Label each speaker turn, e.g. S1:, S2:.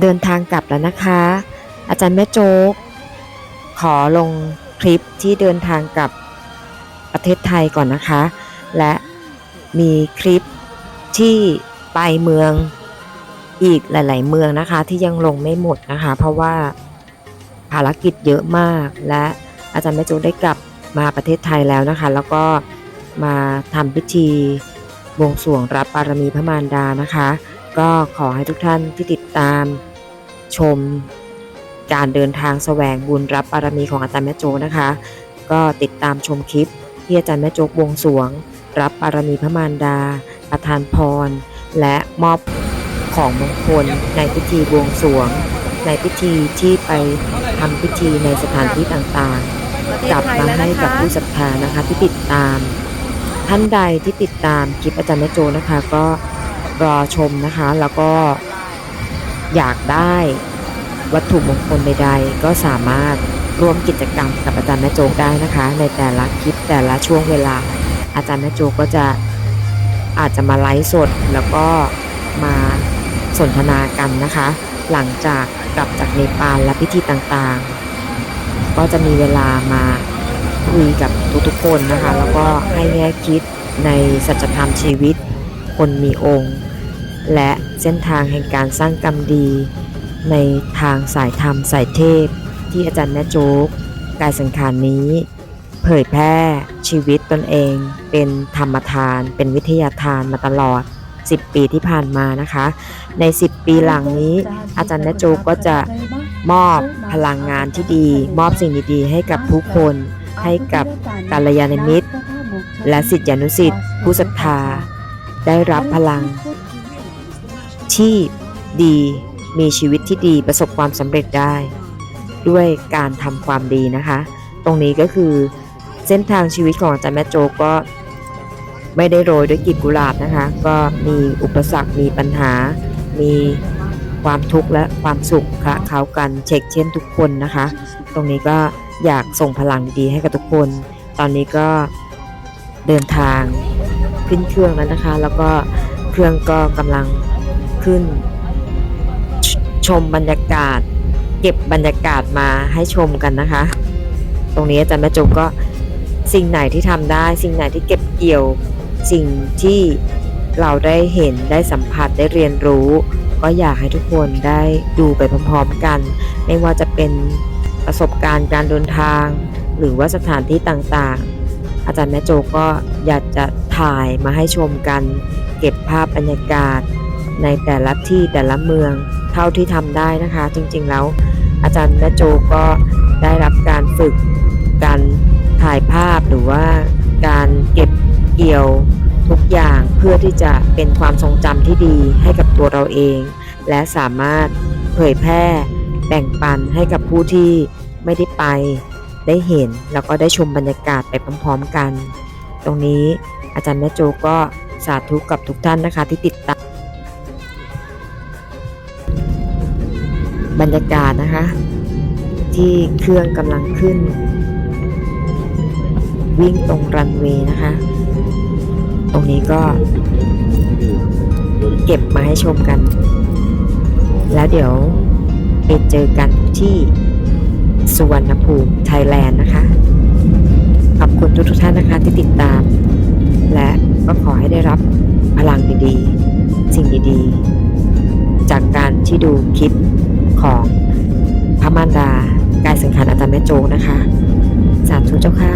S1: เดินทางกลับแล้วนะคะ อาจารย์แม่โจ๊ก ขอลงคลิปที่เดินทางกลับประเทศไทยก่อนนะคะ และมีคลิปที่ไปเมืองอีกหลาย ๆ เมืองนะคะ ที่ยังลงไม่หมดนะคะ เพราะว่าภารกิจเยอะมาก และอาจารย์แม่โจ๊กได้กลับมาประเทศไทยแล้วนะคะ แล้วก็มาทำพิธีบวงสรวงรับบารมีพระมารดานะคะ ก็ขอให้ทุกท่านที่ติดตาม ชมการเดินทางแสวงบุญรับบารมีของอาจารย์แม่โจ๊กนะคะ ก็ติดตามชมคลิปที่อาจารย์แม่โจ๊กบวงสวง รับบารมีพระมารดา ประทานพร และมอบของมงคลในพิธีบวงสวง ในพิธีที่ไปทำพิธีในสถานที่ต่างๆกลับมาให้กับผู้ศรัทธานะคะที่ติดตาม ท่านใดที่ติดตามคลิปอาจารย์แม่โจนะคะ ก็รอชมนะคะแล้วก็ อยากได้วัตถุมงคลใดๆ ก็สามารถร่วมกิจกรรมกับอาจารย์แม่โจกได้นะคะ ในแต่ละคลิปแต่ละช่วงเวลา อาจารย์แม่โจก็จะอาจจะมาไลฟ์สด แล้วก็มาสนทนากันนะคะ หลังจากกลับจากเนปาลและพิธีต่างๆ ก็จะมีเวลามาคุยกับทุกๆคนนะคะ แล้วก็ให้แง่คิดในสัจธรรมชีวิต คนมีองค์ และเส้นทางแห่งการสร้างกรรมดี ในทางสายธรรมสายเทพ ที่อาจารย์แม่โจ๊กกายสังขารนี้ เผยแพร่ชีวิตตนเอง เป็นธรรมทาน เป็นวิทยาทานมาตลอด 10 ปีที่ผ่านมานะคะ ใน 10 ปีหลังนี้ อาจารย์แม่โจ๊กก็จะมอบพลังงานที่ดี มอบสิ่งดีๆ ให้กับผู้คนให้กับกัลยาณมิตร และสิทธิานุสิทธิ์ผู้ศรัทธา ได้รับพลัง ที่ดีมีชีวิตที่ดีประสบความสำเร็จได้ ด้วยการทำความดีนะคะ ตรงนี้ก็คือเส้นทางชีวิตของอาจารย์แม่โจกก็ไม่ได้โรยด้วยกลีบกุหลาบนะคะ ก็มีอุปสรรคมีปัญหา มีความทุกข์และความสุขคะเขากันเช็คเช่นทุกคนนะคะ ตรงนี้ก็อยากส่งพลังดีๆให้กับทุกคน ตอนนี้ก็เดินทางขึ้นเครื่องแล้วนะคะ แล้วก็เครื่องก็กำลัง ขึ้นชชมบรรยากาศ เก็บบรรยากาศมาให้ชมกันนะคะ ตรงนี้อาจารย์แม่จุกก็สิ่งไหนที่ทำได้ สิ่งไหนที่เก็บเกี่ยว สิ่งที่เราได้เห็นได้สัมผัสได้เรียนรู้ ก็อยากให้ทุกคนได้ดูไปพร้อมๆกัน ไม่ว่าจะเป็นประสบการณ์การเดินทาง หรือว่าสถานที่ต่างๆ อาจารย์แม่โจก็อยากจะถ่ายมาให้ชมกัน เก็บภาพบรรยากาศ ในแต่ละที่แต่ละเมืองเท่าที่ทำได้นะคะ จริงๆแล้ว อาจารย์แม่โจก็ได้รับการฝึกการถ่ายภาพหรือว่าการเก็บเกี่ยวทุกอย่างเพื่อที่จะเป็นความทรงจำที่ดีให้กับตัวเราเอง และสามารถเผยแพร่แบ่งปันให้กับผู้ที่ไม่ได้ไป ได้เห็นแล้วก็ได้ชมบรรยากาศไปพร้อมๆกัน ตรงนี้อาจารย์แม่โจก็สาธุกับทุกท่านนะคะที่ติดตาม บรรยากาศนะคะ ที่เครื่องกำลังขึ้น วิ่งตรงรันเวย์นะคะ ตรงนี้ก็เก็บมาให้ชมกัน แล้วเดี๋ยวไปเจอกันที่สุวรรณภูมิไทยแลนด์นะคะ ขอบคุณทุกทุกท่านนะคะที่ติดตาม และก็ขอให้ได้รับพลังดีๆ สิ่งดีๆ จากการที่ดูคลิป ของพระมารดากายสังขารอาจารย์แม่โจนะคะ สาธุเจ้าค่ะ